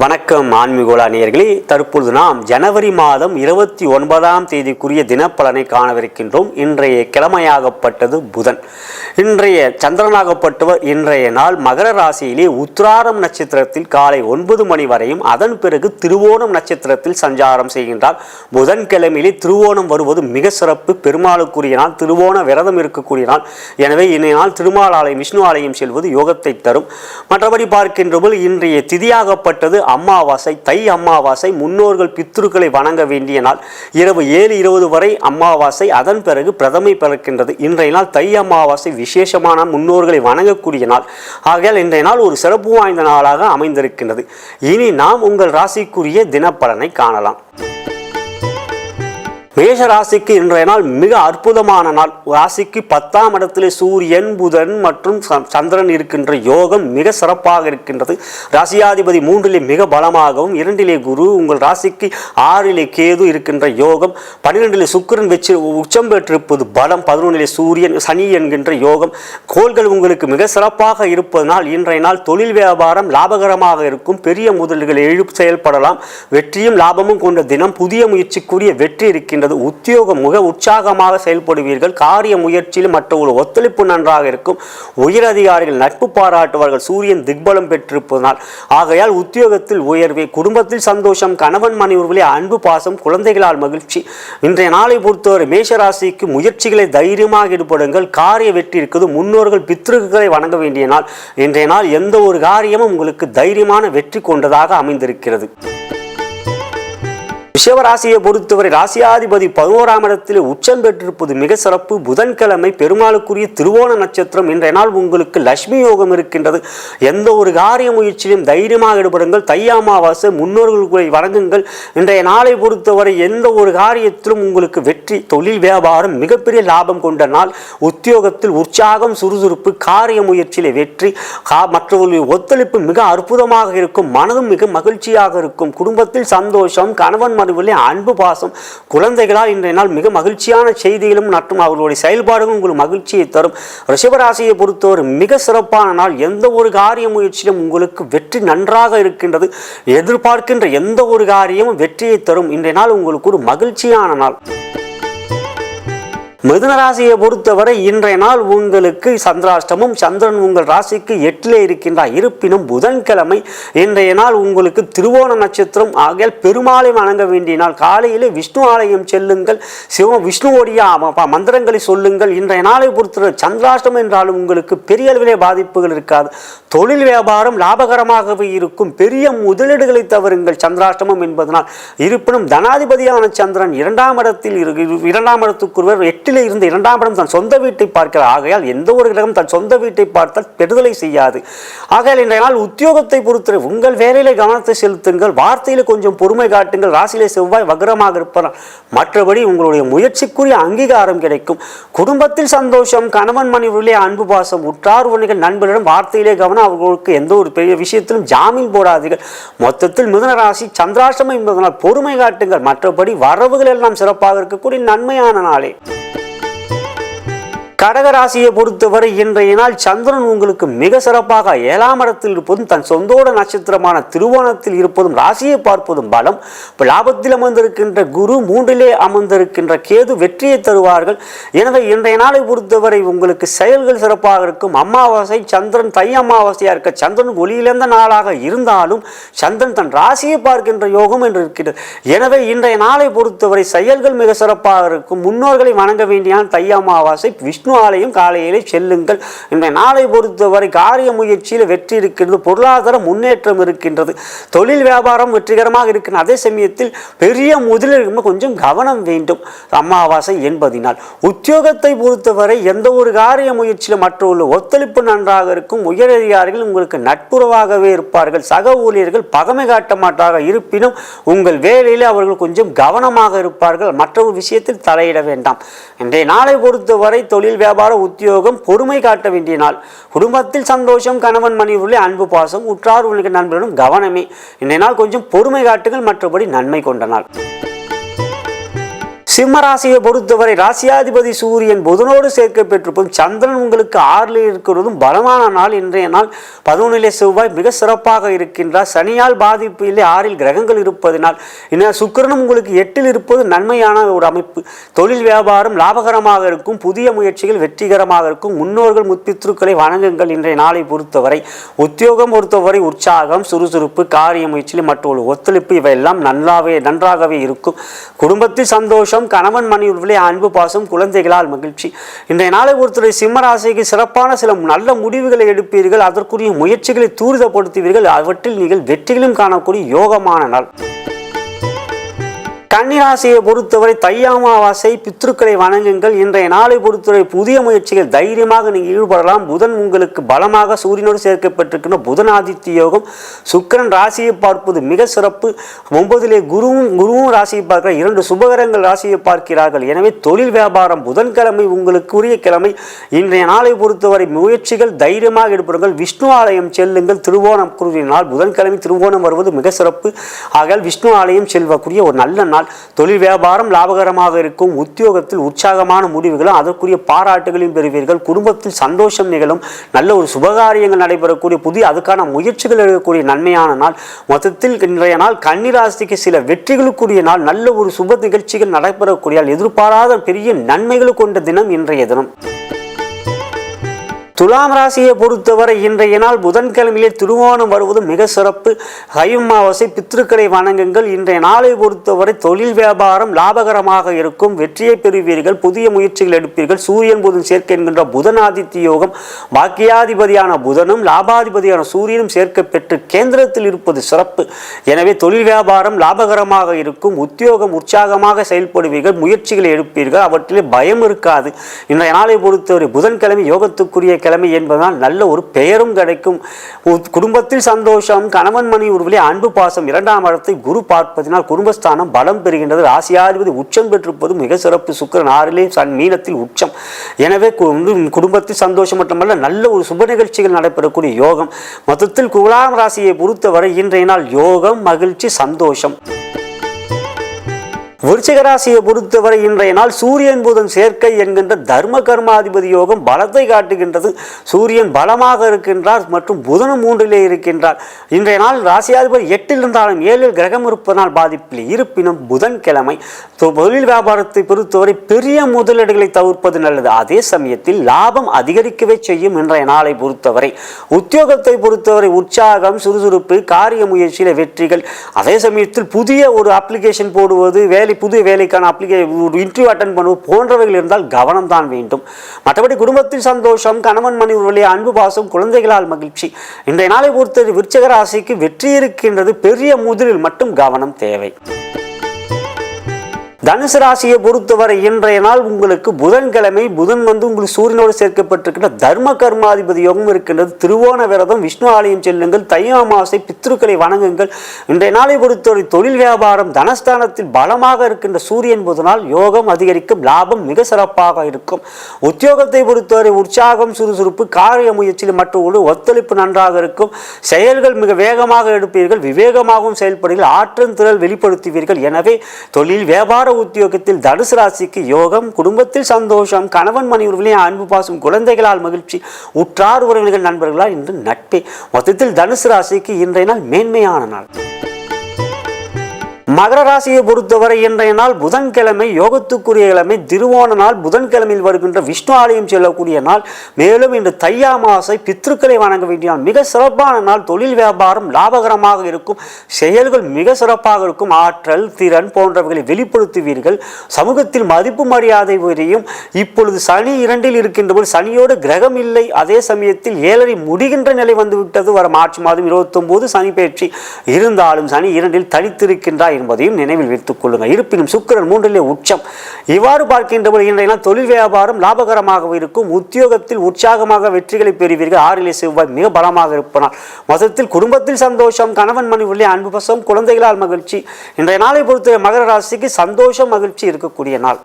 வணக்கம் ஆன்மீகோலா நேயர்களே. தற்பொழுது நாம் ஜனவரி மாதம் இருபத்தி ஒன்பதாம் தேதிக்குரிய தினப்பலனை காணவிருக்கின்றோம். இன்றைய கிழமையாகப்பட்டது புதன். இன்றைய சந்திரனாகப்பட்டவர் இன்றைய நாள் மகர ராசியிலே உத்ராரம் நட்சத்திரத்தில் காலை ஒன்பது மணி வரையும் அதன் பிறகு திருவோணம் நட்சத்திரத்தில் சஞ்சாரம் செய்கின்றார். புதன்கிழமையிலே திருவோணம் வருவது மிக சிறப்பு. பெருமாளுக்குரிய நாள் திருவோண விரதம் இருக்கக்கூடிய நாள். எனவே இன்றைய நாள் திருமால் ஆலயம் விஷ்ணு ஆலயம் செல்வது யோகத்தை தரும். மற்றபடி பார்க்கின்றபோது இன்றைய திதியாகப்பட்டது அம்மாவாசை தை அம்மாவாசை முன்னோர்கள் பித்ருக்களை வணங்க வேண்டிய நாள். இரவு ஏழு இருபது வரை அம்மாவாசை அதன் பிறகு பிரதமை பிறக்கின்றது. இன்றைய நாள் தை அமாவாசை விசேஷமான முன்னோர்களை வணங்கக்கூடிய நாள். ஆகையால் இன்றைய நாள் ஒரு சிறப்பு வாய்ந்த நாளாக அமைந்திருக்கின்றது. இனி நாம் உங்கள் ராசிக்குரிய தினப்பலனை காணலாம். மேஷ ராசிக்கு இன்றைய நாள் மிக அற்புதமான நாள். ராசிக்கு பத்தாம் இடத்திலே சூரியன் புதன் மற்றும் சந்திரன் இருக்கின்ற யோகம் மிக சிறப்பாக இருக்கின்றது. ராசியாதிபதி மூன்றிலே மிக பலமாகவும் இரண்டிலே குரு உங்கள் ராசிக்கு ஆறிலே கேது இருக்கின்ற யோகம் பன்னிரெண்டிலே சுக்கிரன் வச்சு உச்சம் பெற்றிருப்பது பலம் பதினொன்றிலே சூரியன் சனி என்கின்ற யோகம். கோள்கள் உங்களுக்கு மிக சிறப்பாக இருப்பதனால் இன்றைய நாள் தொழில் வியாபாரம் லாபகரமாக இருக்கும். பெரிய முதல்கள் எழுப்பு செயல்படலாம். வெற்றியும் லாபமும் கொண்ட தினம் புதிய முயற்சிக்குரிய வெற்றி இருக்கின்றது. உத்தியோகம் மிக உற்சாகமாக செயல்படுவீர்கள். காரிய முயற்சியில் மற்றவர்கள் ஒத்துழைப்பு நன்றாக இருக்கும். உயர் அதிகாரிகள் நட்பு பாராட்டுவார்கள். சூரியன் திக்பலம் பெற்றிருப்பதனால். ஆகையால் உத்தியோகத்தில் உயர்வே குடும்பத்தில் சந்தோஷம் கணவன் மனைவர்களே அன்பு பாசம் குழந்தைகளால் மகிழ்ச்சி. இன்றைய நாளை பொறுத்தவரை மேஷராசிக்கு முயற்சிகளை தைரியமாக ஈடுபடுங்கள். காரிய வெற்றி இருக்குது. முன்னோர்கள் பித்ருக்களை வணங்க வேண்டிய நாள். இன்றைய நாள் எந்த ஒரு காரியமும் உங்களுக்கு தைரியமான வெற்றி கொண்டதாக அமைந்திருக்கிறது. ரிஷவராசியை பொறுத்தவரை ராசியாதிபதி பதினோராம் இடத்தில் உச்சம் பெற்றிருப்பது மிக சிறப்பு. புதன்கிழமை பெருமாளுக்குரிய திருவோண நட்சத்திரம் இன்றைய நாள் உங்களுக்கு லட்சுமி யோகம் இருக்கின்றது. எந்த ஒரு காரிய முயற்சியிலும் தைரியமாக ஈடுபடுங்கள். தை அமாவாசை வழங்குங்கள் வணங்குங்கள். இன்றைய நாளை பொறுத்தவரை எந்த ஒரு காரியத்திலும் உங்களுக்கு வெற்றி தொழில் வியாபாரம் மிகப்பெரிய லாபம் கொண்ட நாள். உத்தியோகத்தில் உற்சாகம் சுறுசுறுப்பு காரிய முயற்சியில் வெற்றி கா- மற்றவர்களுடைய ஒத்துழைப்பு மிக அற்புதமாக இருக்கும். மனதும் மிக மகிழ்ச்சியாக இருக்கும். குடும்பத்தில் சந்தோஷம் கணவன் மனைவிலே அன்பு பாசம். குழந்தைகளால் இன்றைய நாள் மிக மகிழ்ச்சியான செய்திகளும் மற்றும் அவர்களுடைய செயல்பாடுகளும் உங்களுக்கு மகிழ்ச்சியை தரும். ரிஷபராசியை பொறுத்தவரை மிக சிறப்பான நாள். எந்த ஒரு காரிய முயற்சியிலும் உங்களுக்கு வெற்றி நன்றாக இருக்கின்றது. எதிர்பார்க்கின்ற எந்த ஒரு காரியமும் வெற்றியை தரும். இன்றைய நாள் உங்களுக்கு ஒரு மகிழ்ச்சியான நாள். மிதுன ராசியை பொறுத்தவரை இன்றைய நாள் உங்களுக்கு சந்திராஷ்டமும் சந்திரன் உங்கள் ராசிக்கு எட்டிலே இருக்கின்றார். இருப்பினும் புதன்கிழமை இன்றைய நாள் உங்களுக்கு திருவோண நட்சத்திரம். ஆகியால் பெருமாளை வணங்க வேண்டிய நாள். காலையிலே விஷ்ணு ஆலயம் செல்லுங்கள். சிவ விஷ்ணுவோடைய மந்திரங்களை சொல்லுங்கள். இன்றைய நாளை பொறுத்தவரை சந்திராஷ்டமம் என்றாலும் உங்களுக்கு பெரிய அளவிலே பாதிப்புகள் இருக்காது. தொழில் வியாபாரம் லாபகரமாகவே இருக்கும். பெரிய முதலீடுகளை தவறுங்கள் சந்திராஷ்டமம் என்பதனால். இருப்பினும் தனாதிபதியான சந்திரன் இரண்டாம் இடத்தில் இரு- இரண்டாம் இடத்துக்குருவர் எட்டிலே இருந்து இரண்டாம் இடம் தன் சொந்த வீட்டை பார்க்கிறார். ஆகையால் எந்த ஒரு கிரகம் தன் சொந்த வீட்டை பார்த்தால் பெறுதலை செய்யாது. ஆகையால் இன்றைய நாள் உத்தியோகத்தை பொறுத்து உங்கள் வேலையில கவனத்தை செலுத்துங்கள். வார்த்தையில கொஞ்சம் பொறுமை காட்டுங்கள். ராசியிலே செவ்வாய் வக்ரமாக இருப்பார் மற்றபடி உங்களுடைய முயற்சிக்குரிய அங்கீகாரம் கிடைக்கும். குடும்பத்தில் சந்தோஷம் கணவன் மனைவிலே அன்பு பாசம் உற்றார் உணிகள் நண்பர்களிடம் வார்த்தையிலே கவனம் அவர்களுக்கு எந்த ஒரு பெரிய விஷயத்திலும் ஜாமீன் போடாதீர்கள். மொத்தத்தில் மிதன ராசி சந்திராசிரமம் என்பதனால் பொறுமை காட்டுங்கள். மற்றபடி வரவுகள் எல்லாம் சிறப்பாக இருக்கக்கூடிய நன்மையான நாளே. கடகராசியை பொறுத்தவரை இன்றைய நாள் சந்திரன் உங்களுக்கு மிக சிறப்பாக ஏழாம் இடத்தில் இருப்பதும் தன் சொந்தோட நட்சத்திரமான திருவோணத்தில் இருப்பதும் ராசியை பார்ப்பதும் பலம். லாபத்தில் அமர்ந்திருக்கின்ற குரு மூன்றிலே அமர்ந்திருக்கின்ற கேது வெற்றியை தருவார்கள். எனவே இன்றைய நாளை பொறுத்தவரை உங்களுக்கு செயல்கள் சிறப்பாக இருக்கும். அமாவாசை சந்திரன் தை அமாவாசையாக இருக்க சந்திரன் ஒளியிழந்த நாளாக இருந்தாலும் சந்திரன் தன் ராசியை பார்க்கின்ற யோகம் என்று இருக்கிறது. எனவே இன்றைய நாளை பொறுத்தவரை செயல்கள் மிக சிறப்பாக இருக்கும். முன்னோர்களை வணங்க வேண்டிய தை அமாவாசை விஷ்ணு ஆலயம் காலையிலே செல்லுங்கள் இன்றைய நாளை பொறுத்தவரை காரிய முயற்சியில் வெற்றி இருக்கின்றது பொருளாதார முன்னேற்றம் இருக்கின்றது தொழில் வியாபாரம் வெற்றிகரமாக இருக்கின்ற அதே சமயத்தில் பெரிய முதலீடு கொஞ்சம் கவனம் வேண்டும். அமாவாசை என்பதினால் உத்தியோகத்தை பொறுத்தவரை எந்த ஒரு காரிய முயற்சியில் மற்றொரு ஒத்துழைப்பு நன்றாக இருக்கும் உயரதிகாரிகள் உங்களுக்கு நட்புறவாகவே இருப்பார்கள் சக ஊழியர்கள் பகமை காட்ட மாட்டார்கள் இருப்பினும் உங்கள் வேலையில் அவர்கள் கொஞ்சம் கவனமாக இருப்பார்கள். மற்ற ஒரு விஷயத்தில் தலையிட வேண்டாம். இன்றைய நாளை பொறுத்தவரை தொழில் வியாபார உத்தியோகம் பொறுமை காட்ட வேண்டிய நாள். குடும்பத்தில் சந்தோஷம் கணவன் மனைவியுள்ளே அன்பு பாசம் உற்றார் உள்ள நண்பர்களும் கவனமே. இன்றைய நாள் கொஞ்சம் பொறுமை காட்டுங்கள் மற்றபடி நன்மை கொண்ட நாள். சிம்மராசியை பொறுத்தவரை ராசியாதிபதி சூரியன் புதனோடு சேர்க்கை பெற்றிருப்பதும் சந்திரன் உங்களுக்கு ஆறில் இருக்கிறதும் பலமான நாள். இன்றைய நாள் பதினொன்றிலே செவ்வாய் மிக சிறப்பாக இருக்கின்றார். சனியால் பாதிப்பு இல்லை ஆறில் கிரகங்கள் இருப்பதனால் இன்னும் சுக்கிரனும் உங்களுக்கு எட்டில் இருப்பது நன்மையான ஒரு அமைப்பு. தொழில் வியாபாரம் லாபகரமாக இருக்கும் புதிய முயற்சிகள் வெற்றிகரமாக இருக்கும். முன்னோர்கள் முற்பித்ருக்களை வணங்குங்கள் இன்றைய நாளை பொறுத்தவரை. உத்தியோகம் பொறுத்தவரை உற்சாகம் சுறுசுறுப்பு காரிய முயற்சியில் மற்றொரு ஒத்துழைப்பு இவையெல்லாம் நன்றாகவே நன்றாகவே இருக்கும். குடும்பத்தில் சந்தோஷம் கணவன் மனைவி அன்பு பாசம் குழந்தைகளால் மகிழ்ச்சி. இன்றைய நாளை ஒருத்தரை சிம்மராசிக்கு சிறப்பான சில நல்ல முடிவுகளை எடுப்பீர்கள். அதற்குரிய முயற்சிகளை தூரிதப்படுத்துவீர்கள். அவற்றில் நீங்கள் வெற்றிகளும் காணக்கூடிய யோகமான நாள். கன்னிராசியை பொறுத்தவரை தையாமாவாசை பித்ருக்களை வணங்குங்கள் இன்றைய நாளை பொறுத்தவரை புதிய முயற்சிகள் தைரியமாக நீங்கள் ஈடுபடலாம். புதன் உங்களுக்கு பலமாக சூரியனோடு சேர்க்கப்பட்டிருக்கின்ற புதன் ஆதித்ய யோகம். சுக்கிரன் ராசியை பார்ப்பது மிக சிறப்பு. ஒன்பதிலே குருவும் குருவும் ராசியை பார்க்கிற இரண்டு சுபகரங்கள் ராசியை பார்க்கிறார்கள். எனவே தொழில் வியாபாரம் புதன்கிழமை உங்களுக்கு உரிய கிழமை. இன்றைய நாளை பொறுத்தவரை முயற்சிகள் தைரியமாக ஈடுபடுங்கள். விஷ்ணு ஆலயம் செல்லுங்கள். திருவோணம் குருவினால் புதன்கிழமை திருவோணம் வருவது மிக சிறப்பு. ஆகையால் விஷ்ணு ஆலயம் செல்வக்கூடிய ஒரு நல்ல நாள். தொழில் வியாபாரம் லாபகரமாக இருக்கும் உத்தியோகத்தில் உற்சாகமான முடிவுகளும் அதற்குரிய பாராட்டுகளையும் பெறுவீர்கள் குடும்பத்தில் சந்தோஷம் நிகழும் நல்ல ஒரு சுபகாரியங்கள் நடைபெறக்கூடிய புதிய அதுக்கான முயற்சிகள் எடுக்கக்கூடிய நன்மையான நாள். மொத்தத்தில் இன்றைய நாள் கன்னிராசிக்கு சில வெற்றிகளுக்குரிய நாள் நல்ல ஒரு சுப நிகழ்ச்சிகள் நடைபெறக்கூடிய எதிர்பாராத பெரிய நன்மைகள் கொண்ட தினம் இன்றைய தினம். துலாம் ராசியை பொறுத்தவரை இன்றைய நாள் புதன்கிழமையிலே திருவோணம் வருவது மிக சிறப்பு. கைமாவசை பித்ருக்களை வணங்குங்கள். இன்றைய நாளை பொறுத்தவரை தொழில் வியாபாரம் லாபகரமாக இருக்கும். வெற்றியை பெறுவீர்கள். புதிய முயற்சிகள் எடுப்பீர்கள். சூரியன் புதன் சேர்க்கை என்கின்ற புதனாதித்ய யோகம் பாக்கியாதிபதியான புதனும் லாபாதிபதியான சூரியனும் சேர்க்க பெற்று கேந்திரத்தில் இருப்பது சிறப்பு. எனவே தொழில் வியாபாரம் லாபகரமாக இருக்கும். உத்தியோகம் உற்சாகமாக செயல்படுவீர்கள். முயற்சிகளை எடுப்பீர்கள். அவற்றிலே பயம் இருக்காது. இன்றைய நாளை பொறுத்தவரை புதன்கிழமை யோகத்துக்குரிய கிழமை என்பதனால் நல்ல ஒரு பெயரும் கிடைக்கும். குடும்பத்தில் சந்தோஷம் கணவன் மணி உருவிலே அன்பு பாசம் இரண்டாம் இடத்தை குரு பார்ப்பதினால் குடும்பஸ்தானம் பலம் பெறுகின்றது. ராசியாதிபதி உச்சம் பெற்றிருப்பது மிக சிறப்பு. சுக்கிரன் ஆறிலே சன் மீனத்தில் உச்சம். எனவே குடும்பத்தில் சந்தோஷம் மட்டுமல்ல நல்ல ஒரு சுப நிகழ்ச்சிகள் நடைபெறக்கூடிய யோகம். மொத்தத்தில் குலாம் ராசியை பொறுத்தவரை இன்றைய நாள் யோகம் மகிழ்ச்சி சந்தோஷம். விருச்சிக ராசியை பொறுத்தவரை இன்றைய நாள் சூரியன் புதன் சேர்க்கை என்கின்ற தர்ம கர்மாதிபதி யோகம் பலத்தை காட்டுகின்றது. சூரியன் பலமாக இருக்கின்றார் மற்றும் புதனும் மூன்றிலே இருக்கின்றார். இன்றைய நாள் ராசியாதிபதி எட்டில் இருந்தாலும் ஏழில் கிரகம் இருப்பதனால் பாதிப்பில் இருப்பினும் புதன்கிழமை தொ- தொழில் வியாபாரத்தை பொறுத்தவரை பெரிய முதலீடுகளை தவிர்ப்பது நல்லது. அதே சமயத்தில் லாபம் அதிகரிக்கவே செய்யும் இன்றைய நாளை பொறுத்தவரை. உத்தியோகத்தை பொறுத்தவரை உற்சாகம் சுறுசுறுப்பு காரிய முயற்சியில வெற்றிகள். அதே சமயத்தில் புதிய ஒரு அப்ளிகேஷன் போடுவது வேலை புது வேலைக்கான அப்ளிகே ஒரு இன்டர்வியூ அட்டன் பண்ணுவோம் போன்றவைகள் இருந்தால் கவனம் தான் வேண்டும். மற்றபடி குடும்பத்தில் சந்தோஷம் கணவன் மணி அன்பு பாசம் குழந்தைகளால் மகிழ்ச்சி. இன்றைய நாளை பொறுத்தது விருச்சக ராசிக்கு வெற்றி இருக்கின்றது பெரிய முதலில் மட்டும் கவனம் தேவை. தனுசு ராசியை பொறுத்தவரை இன்றைய நாள் உங்களுக்கு புதன்கிழமை புதன் வந்து உங்களுக்கு சூரியனோடு சேர்க்கப்பட்டிருக்கின்ற தர்ம கர்மாதிபதி யோகம் இருக்கின்றது. திருவோண விரதம் விஷ்ணு ஆலயம் செல்லுங்கள் தை அமாவாசை பித்ருக்களை வணங்குங்கள். இன்றைய நாளை பொறுத்தவரை தொழில் வியாபாரம் தனஸ்தானத்தில் பலமாக இருக்கின்ற சூரியன் புதனால் யோகம் அதிகரிக்கும் லாபம் மிக சிறப்பாக இருக்கும். உத்தியோகத்தை பொறுத்தவரை உற்சாகம் சுறுசுறுப்பு காரிய முயற்சியில் மற்றவர்களோடு ஒத்துழைப்பு நன்றாக இருக்கும். செயல்கள் மிக வேகமாக எடுப்பீர்கள் விவேகமாகவும் செயல்படுகிற ஆற்றல் திறல் வெளிப்படுத்துவீர்கள். எனவே தொழில் வியாபாரம் வியாபார உத்தியோகத்தில் தனுசு ராசிக்கு யோகம் குடும்பத்தில் சந்தோஷம் கணவன் மனைவிகளே அன்பு பாசம் குழந்தைகளால் மகிழ்ச்சி உற்றார் உறவினர்கள் நண்பர்களால் இன்று நட்பே. மொத்தத்தில் தனுசு ராசிக்கு இன்றைய நாள் மேன்மையான நாள். மகர ராசியை பொறுத்தவரை இன்றைய நாள் புதன்கிழமை யோகத்துக்குரிய கிழமை திருவோண நாள் புதன்கிழமையில் வருகின்ற விஷ்ணு ஆலயம் செல்லக்கூடிய நாள். மேலும் இன்று தையா மாசை பித்ருக்களை வணங்க வேண்டிய நாள். மிக சிறப்பான நாள். தொழில் வியாபாரம் லாபகரமாக இருக்கும். செயல்கள் மிக சிறப்பாக இருக்கும். ஆற்றல் திறன் போன்றவைகளை வெளிப்படுத்துவீர்கள். சமூகத்தில் மதிப்பு மரியாதை வரையும் இப்பொழுது சனி இரண்டில் இருக்கின்ற போது சனியோடு கிரகம் இல்லை. அதே சமயத்தில் ஏழரை முடிகின்ற நிலை வந்துவிட்டது. வர மார்ச் மாதம் இருபத்தொம்போது சனி பயிற்சி. இருந்தாலும் சனி இரண்டில் தனித்திருக்கின்றார். என்பதையும் நினைவில் வைத்துக் கொள்ளுங்கள் இருப்பினும் சுக்கரன் மூன்றிலே உச்சம். இவ்வாறு பார்க்கின்றபோது இன்றைய தொழில் வியாபாரம் லாபகரமாக இருக்கும். உத்தியோகத்தில் உற்சாகமாக வெற்றிகளை பெறுவீர்கள். ஆறிலே செவ்வாய் மிக பலமாக இருப்பனால். மொத்தத்தில் குடும்பத்தில் சந்தோஷம் கணவன் மனைவி அன்பு பசம் குழந்தைகளால் மகிழ்ச்சி. இன்றைய நாளை பொறுத்த மகர ராசிக்கு சந்தோஷம் மகிழ்ச்சி இருக்கக்கூடிய நாள்.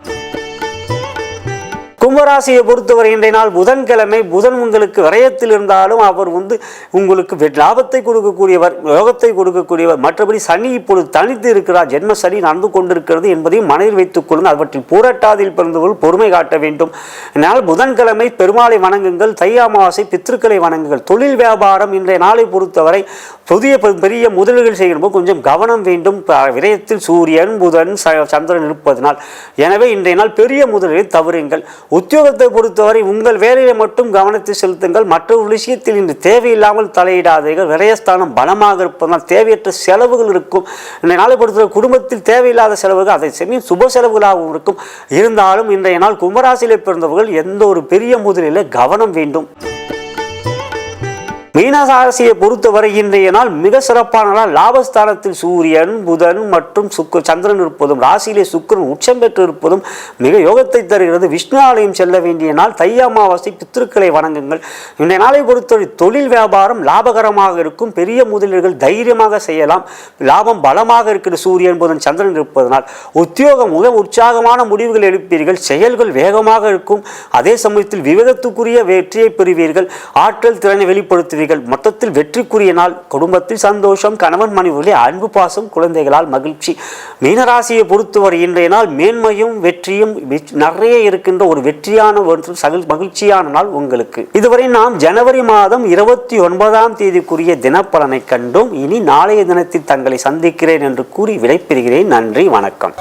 கும்பராசியை பொறுத்தவரை இன்றைய நாள் புதன்கிழமை புதன் உங்களுக்கு விரயத்தில் இருந்தாலும் அவர் வந்து உங்களுக்கு லாபத்தை கொடுக்கக்கூடியவர் யோகத்தை கொடுக்கக்கூடியவர். மற்றபடி சனி இப்பொழுது தனித்து இருக்கிறார். ஜென்ம சனி நடந்து கொண்டிருக்கிறது என்பதையும் மனதில் வைத்துக் கொள்ளுங்கள். அவற்றில் பூரட்டாதியில் பிறந்தவர்கள் பொறுமை காட்ட வேண்டும். இதனால் புதன்கிழமை பெருமாளை வணங்குங்கள் தை அமாவாசை பித்திருக்களை வணங்குங்கள். தொழில் வியாபாரம் இன்றைய நாளை பொறுத்தவரை புதிய பெரிய முதலீடுகள் செய்யும்போது கொஞ்சம் கவனம் வேண்டும். விரயத்தில் சூரியன் புதன் சந்திரன் இருப்பதனால். எனவே இன்றைய நாள் பெரிய முதலீடு தவறுங்கள். உத்தியோகத்தை பொறுத்தவரை உங்கள் வேலையை மட்டும் கவனத்தை செலுத்துங்கள். மற்ற ஒரு விஷயத்தில் இன்று தேவையில்லாமல் தலையிடாதீர்கள். விரயஸ்தானம் பலமாக இருப்பதால் தேவையற்ற செலவுகள் இருக்கும். இன்றைய நாளை பொறுத்தவரை குடும்பத்தில் தேவையில்லாத செலவுகள் அதை செமி சுப செலவுகளாகவும் இருக்கும். இருந்தாலும் இன்றைய நாள் கும்பராசியில் பிறந்தவர்கள் எந்த ஒரு பெரிய முதலில் கவனம் வேண்டும். மீனராசியை பொறுத்தவரை இன்றைய நாள் மிக சிறப்பான நாள் லாபஸ்தானத்தில் சூரியன் புதன் மற்றும் சுக்கு சந்திரன் இருப்பதும் ராசியிலே சுக்கிரன் உச்சம் பெற்று இருப்பதும் மிக யோகத்தை தருகிறது. விஷ்ணு ஆலயம் செல்ல வேண்டிய நாள் தை அமாவாசை பித்திருக்களை வணங்குங்கள். இன்றைய நாளை பொறுத்தவரை தொழில் வியாபாரம் லாபகரமாக இருக்கும். பெரிய முதலீடுகள் தைரியமாக செய்யலாம். லாபம் பலமாக இருக்கிற சூரியன் புதன் சந்திரன் இருப்பதனால் உத்தியோகம் மிக உற்சாகமான முடிவுகள் எடுப்பீர்கள். செயல்கள் வேகமாக இருக்கும். அதே சமயத்தில் விவேகத்துக்குரிய வெற்றியை பெறுவீர்கள். ஆற்றல் திறனை வெளிப்படுத்துவீர்கள். மொத்தத்தில் வெற்றிக்குரிய நாள். குடும்பத்தில் சந்தோஷம் கணவன் மனைவிகளே அன்பு பாசம் குழந்தைகளால் மகிழ்ச்சி. மீனராசியை பொறுத்தவரை இன்றைய நாள் மேன்மையும் வெற்றியும் நிறைய இருக்கின்ற ஒரு வெற்றியான ஒரு சகல் மகிழ்ச்சியான நாள் உங்களுக்கு. இதுவரை நாம் ஜனவரி மாதம் இருபத்தி ஒன்பதாம் தேதிக்குரிய தினப்பலனை கண்டும் இனி நாளைய தினத்தில் தங்களை சந்திக்கிறேன் என்று கூறி விடைபெறுகிறேன். நன்றி வணக்கம்.